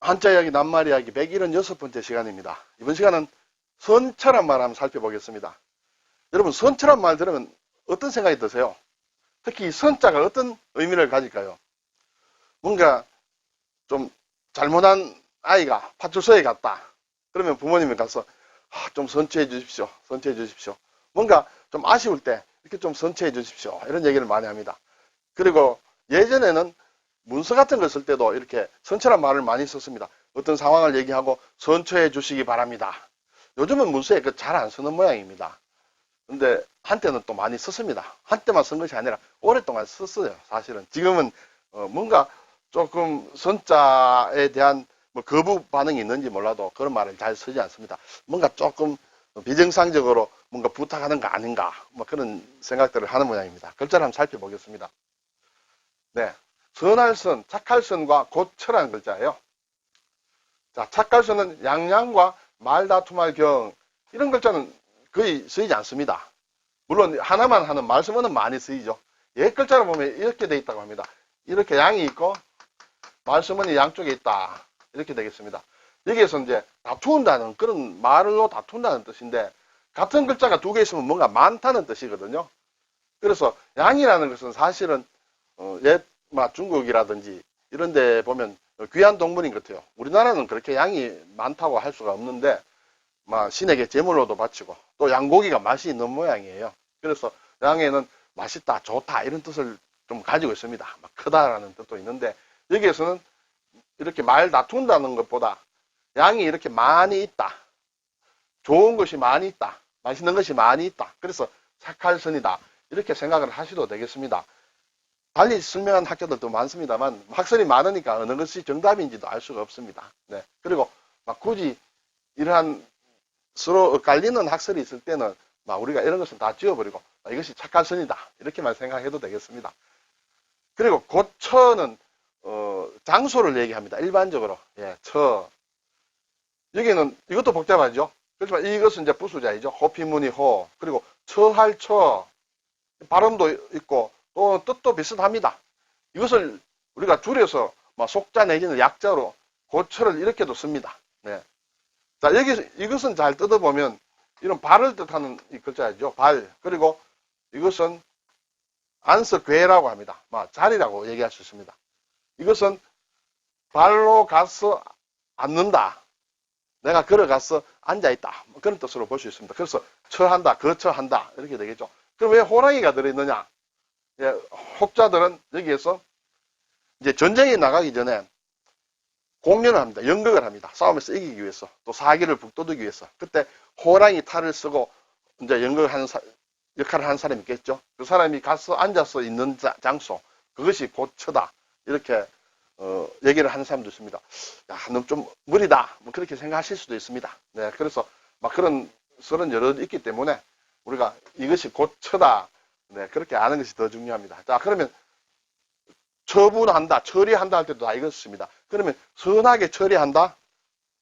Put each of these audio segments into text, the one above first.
한자 이야기, 낱말 이야기 176번째 시간입니다. 이번 시간은 선처란 말 한번 살펴보겠습니다. 여러분, 선처란 말 들으면 어떤 생각이 드세요? 특히 이 선자가 어떤 의미를 가질까요? 뭔가 좀 잘못한 아이가 파출소에 갔다. 그러면 부모님이 가서 아, 좀 선처해 주십시오. 선처해 주십시오. 뭔가 좀 아쉬울 때 이렇게 좀 선처해 주십시오. 이런 얘기를 많이 합니다. 그리고 예전에는 문서 같은 걸 쓸 때도 이렇게 선처란 말을 많이 썼습니다. 어떤 상황을 얘기하고 선처해 주시기 바랍니다. 요즘은 문서에 그 잘 안 쓰는 모양입니다. 근데 한때는 또 많이 썼습니다. 한때만 쓴 것이 아니라 오랫동안 썼어요. 사실은 지금은 어, 뭔가 조금 선자에 대한 뭐 거부 반응이 있는지 몰라도 그런 말을 잘 쓰지 않습니다. 뭔가 조금 비정상적으로 뭔가 부탁하는 거 아닌가 뭐 그런 생각들을 하는 모양입니다. 글자를 한번 살펴보겠습니다. 네, 선할 선, 착할 선과 고철한 글자예요. 자, 착할 선은 양양과 말다툼할 경 이런 글자는 거의 쓰이지 않습니다. 물론 하나만 하는 말씀은 많이 쓰이죠. 옛 글자로 보면 이렇게 돼 있다고 합니다. 이렇게 양이 있고 말씀은 양쪽에 있다. 이렇게 되겠습니다. 여기에서 이제 다툰다는 그런 말로 다툰다는 뜻인데 같은 글자가 두 개 있으면 뭔가 많다는 뜻이거든요. 그래서 양이라는 것은 사실은 어, 옛 막 중국이라든지 이런 데 보면 귀한 동물인 것 같아요. 우리나라는 그렇게 양이 많다고 할 수가 없는데 막 신에게 제물로도 바치고 또 양고기가 맛이 있는 모양이에요. 그래서 양에는 맛있다, 좋다 이런 뜻을 좀 가지고 있습니다. 막 크다라는 뜻도 있는데 여기에서는 이렇게 말 다툰다는 것보다 양이 이렇게 많이 있다. 좋은 것이 많이 있다. 맛있는 것이 많이 있다. 그래서 착할 선이다. 이렇게 생각을 하셔도 되겠습니다. 달리 설명한 학교들도 많습니다만 학설이 많으니까 어느 것이 정답인지도 알 수가 없습니다. 네. 그리고 막 굳이 이러한 서로 엇갈리는 학설이 있을 때는 막 우리가 이런 것은 다 지워버리고 아, 이것이 착할 선이다. 이렇게만 생각해도 되겠습니다. 그리고 고처는 어, 장소를 얘기합니다. 일반적으로. 예, 처. 여기는 이것도 복잡하죠. 그렇지만 이것은 이제 부수자이죠. 호피무늬 호. 그리고 처할 처. 발음도 있고 또 뜻도 비슷합니다. 이것을 우리가 줄여서 막 속자 내지는 약자로 고처를 이렇게도 씁니다. 네. 자, 여기 이것은 잘 뜯어보면 이런 발을 뜻하는 이 글자죠. 발. 그리고 이것은 안석괴라고 합니다. 막 자리라고 얘기할 수 있습니다. 이것은 발로 가서 앉는다. 내가 걸어가서 앉아있다. 뭐 그런 뜻으로 볼 수 있습니다. 그래서 처한다, 거처한다. 이렇게 되겠죠. 그럼 왜 호랑이가 들어있느냐? 예, 혹자들은 여기에서 이제 전쟁에 나가기 전에 공연을 합니다. 연극을 합니다. 싸움에서 이기기 위해서. 또 사기를 북돋우기 위해서. 그때 호랑이 탈을 쓰고 이제 연극을 하는 사- 역할을 하는 사람이 있겠죠. 그 사람이 가서 앉아서 있는 자- 장소. 그것이 고처다. 이렇게 어, 얘기를 하는 사람도 있습니다. 야, 너 좀 무리다. 뭐 그렇게 생각하실 수도 있습니다. 네, 그래서 막 그런 설은 여러 있기 때문에 우리가 이것이 고처다. 네, 그렇게 아는 것이 더 중요합니다. 자, 그러면 처분한다, 처리한다 할 때도 다 이것 씁니다. 그러면 선하게 처리한다?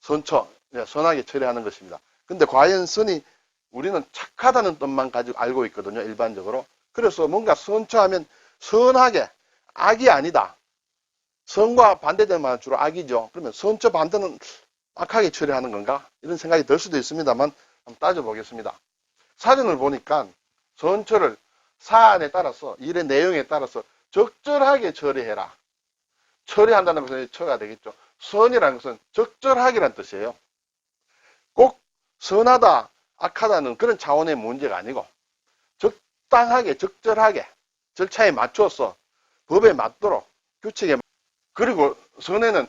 선처. 네, 선하게 처리하는 것입니다. 근데 과연 선이 우리는 착하다는 뜻만 가지고 알고 있거든요, 일반적으로. 그래서 뭔가 선처하면 선하게, 악이 아니다. 선과 반대되는 말은 주로 악이죠. 그러면 선처 반대는 악하게 처리하는 건가? 이런 생각이 들 수도 있습니다만 한번 따져보겠습니다. 사전을 보니까 선처를 사안에 따라서 일의 내용에 따라서 적절하게 처리해라. 처리한다는 것은 처가 되겠죠. 선이라는 것은 적절하게란 뜻이에요. 꼭 선하다, 악하다는 그런 차원의 문제가 아니고 적당하게, 적절하게 절차에 맞춰서 법에 맞도록 규칙에 그리고 선에는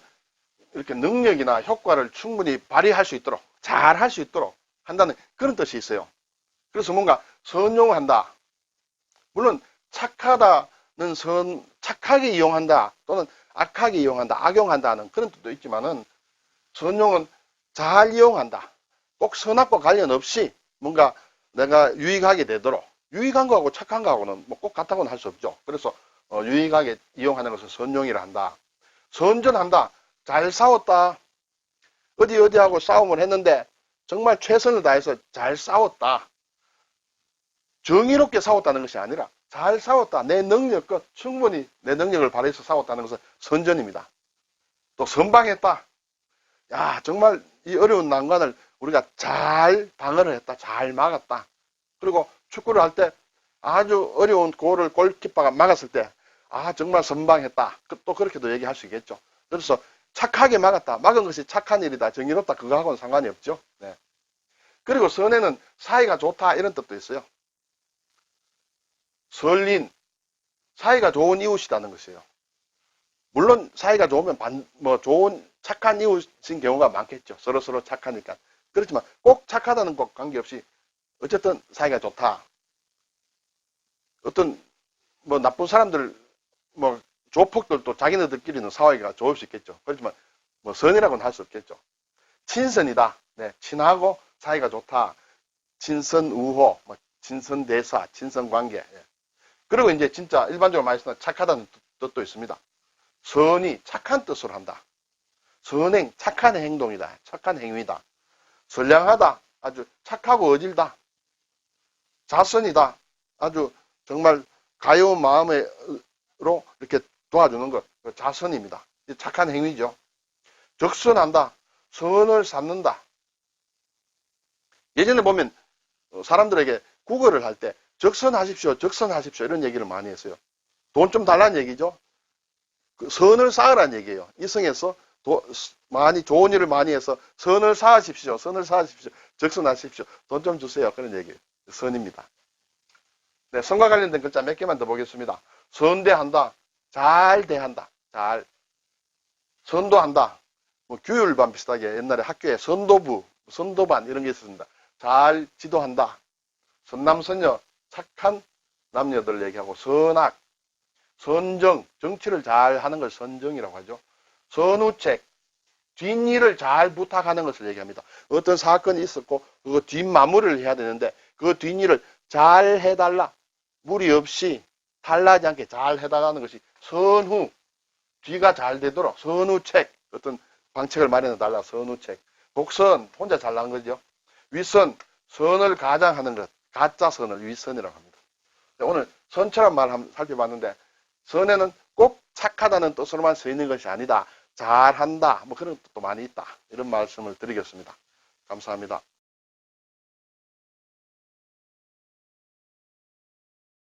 이렇게 능력이나 효과를 충분히 발휘할 수 있도록 잘 할 수 있도록 한다는 그런 뜻이 있어요. 그래서 뭔가 선용한다. 물론 착하다는 선 착하게 이용한다 또는 악하게 이용한다, 악용한다는 그런 뜻도 있지만은 선용은 잘 이용한다. 꼭 선악과 관련 없이 뭔가 내가 유익하게 되도록 유익한 거하고 착한 거하고는 뭐 꼭 같다고는 할 수 없죠. 그래서 어, 유익하게 이용하는 것을 선용이라 한다. 선전한다. 잘 싸웠다. 어디 어디하고 싸움을 했는데 정말 최선을 다해서 잘 싸웠다. 정의롭게 싸웠다는 것이 아니라 잘 싸웠다. 내 능력껏 충분히 내 능력을 발휘해서 싸웠다는 것은 선전입니다. 또 선방했다. 야, 정말 이 어려운 난관을 우리가 잘 방어를 했다. 잘 막았다. 그리고 축구를 할 때 아주 어려운 골을 골키퍼가 막았을 때, 아, 정말 선방했다. 그- 또 그렇게도 얘기할 수 있겠죠. 그래서 착하게 막았다. 막은 것이 착한 일이다. 정의롭다. 그거하고는 상관이 없죠. 네. 그리고 선에는 사이가 좋다. 이런 뜻도 있어요. 설린, 사이가 좋은 이웃이라는 것이에요. 물론 사이가 좋으면 반, 뭐 좋은 착한 이웃인 경우가 많겠죠. 서로 서로 착하니까. 그렇지만 꼭 착하다는 것 관계없이 어쨌든 사이가 좋다. 어떤 뭐 나쁜 사람들 뭐 조폭들도 자기네들끼리는 사이가 좋을 수 있겠죠. 그렇지만 뭐 선이라고는 할 수 없겠죠. 친선이다. 네, 친하고 사이가 좋다. 친선 우호, 뭐 친선 대사, 친선 관계. 예. 그리고 이제 진짜 일반적으로 많이 쓰는 착하다는 뜻- 뜻도 있습니다. 선이 착한 뜻으로 한다. 선행, 착한 행동이다. 착한 행위다. 선량하다. 아주 착하고 어질다. 자선이다. 아주 정말 가여운 마음으로 이렇게 도와주는 것. 그 자선입니다. 이 착한 행위죠. 적선한다. 선을 쌓는다. 예전에 보면 어, 사람들에게 구걸을 할때 적선하십시오, 적선하십시오 이런 얘기를 많이 했어요. 돈 좀 달라는 얘기죠. 그 선을 쌓으라는 얘기예요. 이성에서 도- 많이 좋은 일을 많이 해서 선을 쌓으십시오, 선을 쌓으십시오, 적선하십시오, 돈 좀 주세요 그런 얘기예요. 선입니다. 네, 선과 관련된 글자 몇 개만 더 보겠습니다. 선대한다, 잘 대한다, 잘 선도한다. 뭐 규율반 비슷하게 옛날에 학교에 선도부, 선도반 이런 게 있었습니다. 잘 지도한다. 선남선녀, 착한 남녀들 얘기하고 선악, 선정, 정치를 잘 하는 걸 선정이라고 하죠. 선우책, 뒷일을 잘 부탁하는 것을 얘기합니다. 어떤 사건이 있었고 그거 뒷마무리를 해야 되는데 그 뒷일을 잘 해달라. 무리 없이 탈나지 않게 잘 해달라는 것이 선후, 뒤가 잘 되도록 선우책, 어떤 방책을 마련해 달라 선우책. 복선, 혼자 잘 난 거죠. 윗선, 선을 가장하는 것, 가짜 선을 윗선이라고 합니다. 네, 오늘 선처럼 말 한번 살펴봤는데 선에는 꼭 착하다는 뜻으로만 써 있는 것이 아니다. 잘한다. 뭐 그런 뜻도 많이 있다. 이런 말씀을 드리겠습니다. 감사합니다.